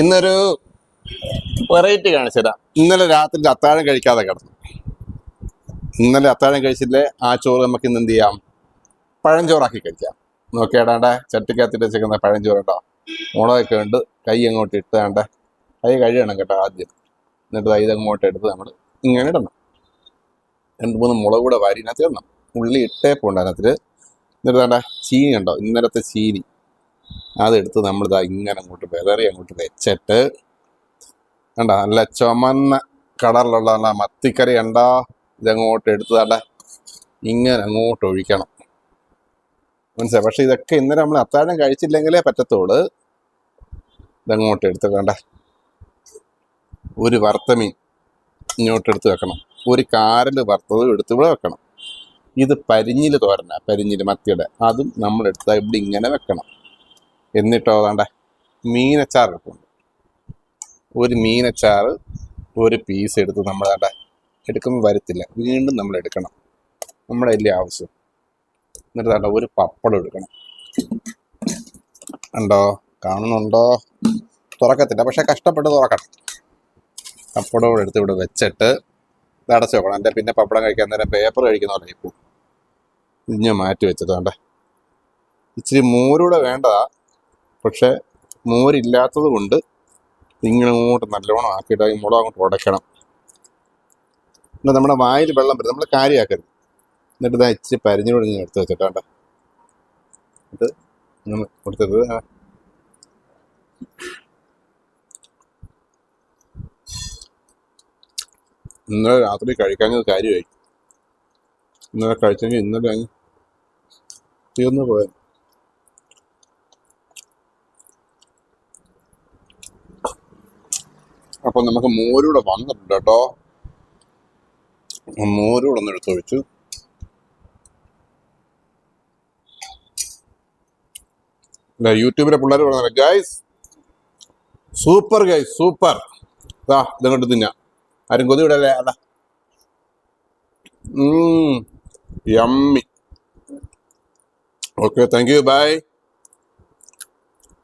ഇന്നൊരു വെറൈറ്റി കാണിച്ചതാ. ഇന്നലെ രാത്രി അത്താഴം കഴിക്കാതെ കിടന്നു. ഇന്നലെ അത്താഴം കഴിച്ചില്ലേ ആ ചോറ് നമുക്ക് ഇന്ന് എന്ത് ചെയ്യാം? പഴഞ്ചോറാക്കി കഴിക്കാം. നോക്കിയാടാണ്ട് ചട്ടിക്കകത്തിട്ട് വെച്ചേക്കുന്ന പഴഞ്ചോറ് കേട്ടോ മുളകൊക്കെ ഉണ്ട് കൈ അങ്ങോട്ട് ഇട്ട് വേണ്ട കൈ കഴുകണം കേട്ടോ ആദ്യം. എന്നിട്ട് കൈ അങ്ങോട്ട് എടുത്ത് നമ്മൾ ഇങ്ങനെ ഇടണം. രണ്ട് മൂന്ന് മുളക് കൂടെ വാരിനകത്ത് ഇടണം. ഉള്ളി ഇട്ടേ പോണ്ട് അതിനകത്ത് എന്നിട്ട് വേണ്ട ചീനി ഉണ്ടോ ഇന്നലത്തെ ചീനി. അതെടുത്ത് നമ്മൾ ഇതാ ഇങ്ങനെ അങ്ങോട്ട് വെതറി അങ്ങോട്ട് വെച്ചിട്ട് കണ്ട? നല്ല ചുമന്ന കളറിലുള്ള നല്ല മത്തിക്കറി ഉണ്ടോ ഇതങ്ങോട്ട് എടുത്ത് തട ഇങ്ങനെ അങ്ങോട്ട് ഒഴിക്കണം. മനസ്സിലായി? പക്ഷെ ഇതൊക്കെ ഇന്നലെ നമ്മൾ അത്താഴം കഴിച്ചില്ലെങ്കിലേ പറ്റത്തുള്ളൂ. ഇതങ്ങോട്ട് എടുത്ത് കണ്ട? ഒരു വറുത്ത മീൻ ഇങ്ങോട്ട് എടുത്ത് വെക്കണം. ഒരു കാരൽ വറുത്തതും എടുത്ത് ഇവിടെ വെക്കണം. ഇത് പരിഞ്ഞിൽ തോരന പരിഞ്ഞിൽ മത്തിയുടെ. അതും നമ്മൾ എടുത്ത് ഇവിടെ ഇങ്ങനെ വെക്കണം. എന്നിട്ടോ വേണ്ട മീനച്ചാർ എടുക്കുന്നുണ്ട് ഒരു മീനച്ചാർ ഒരു പീസ് എടുത്ത് നമ്മൾ വേണ്ട എടുക്കുമ്പോൾ വരത്തില്ല. വീണ്ടും നമ്മൾ എടുക്കണം. നമ്മുടെ വലിയ ആവശ്യം. എന്നിട്ട് വേണ്ട ഒരു പപ്പടം എടുക്കണം. ഉണ്ടോ? കാണുന്നുണ്ടോ? തുറക്കത്തില്ല. പക്ഷെ കഷ്ടപ്പെട്ട് തുറക്കണം. പപ്പടം കൂടെ എടുത്ത് ഇവിടെ വെച്ചിട്ട് അടച്ചു വെക്കണം. എന്റെ പിന്നെ പപ്പടം കഴിക്കാൻ നേരം പേപ്പർ കഴിക്കുന്ന പോലെ ഇപ്പോൾ ഇഞ്ഞ് മാറ്റി വെച്ചത് വേണ്ട ഇച്ചിരി മോരൂടെ വേണ്ടതാ. പക്ഷെ മോരില്ലാത്തത് കൊണ്ട് നിങ്ങളിങ്ങോട്ട് നല്ലോണം ആക്കിയിട്ട് ഈ മുളക് അങ്ങോട്ട് ഉടയ്ക്കണം. എന്നിട്ട് നമ്മുടെ വായിൽ വെള്ളം വരും. നമ്മൾ കാര്യമാക്കരുത് എന്നിട്ട് ഇതാ ഇച്ചിരി പരിഞ്ഞു ഞാൻ എടുത്ത് വെച്ചിട്ടാണ്ട ഇത് ഇങ്ങനെ കൊടുത്തത്. ഇന്നലെ രാത്രി കഴിക്കാഞ്ഞത് കാര്യമായി. ഇന്നലെ കഴിച്ചെങ്കിൽ ഇന്നലെ തീർന്നു പോയത്. അപ്പൊ നമുക്ക് മോരൂടെ വന്നിട്ടുണ്ട് കേട്ടോ. മോരൂടെ ഒന്ന് എടുത്തൊഴിച്ചു യൂട്യൂബിലെ പിള്ളേർ പറഞ്ഞ ഗൈസ് സൂപ്പർ ഗൈസ് സൂപ്പർ ഇതാ ഇതങ്ങോട്ട് തിന്നാ. ആരും കൊതി വിടല്ലേ? അതാ. Yummy okay thank you bye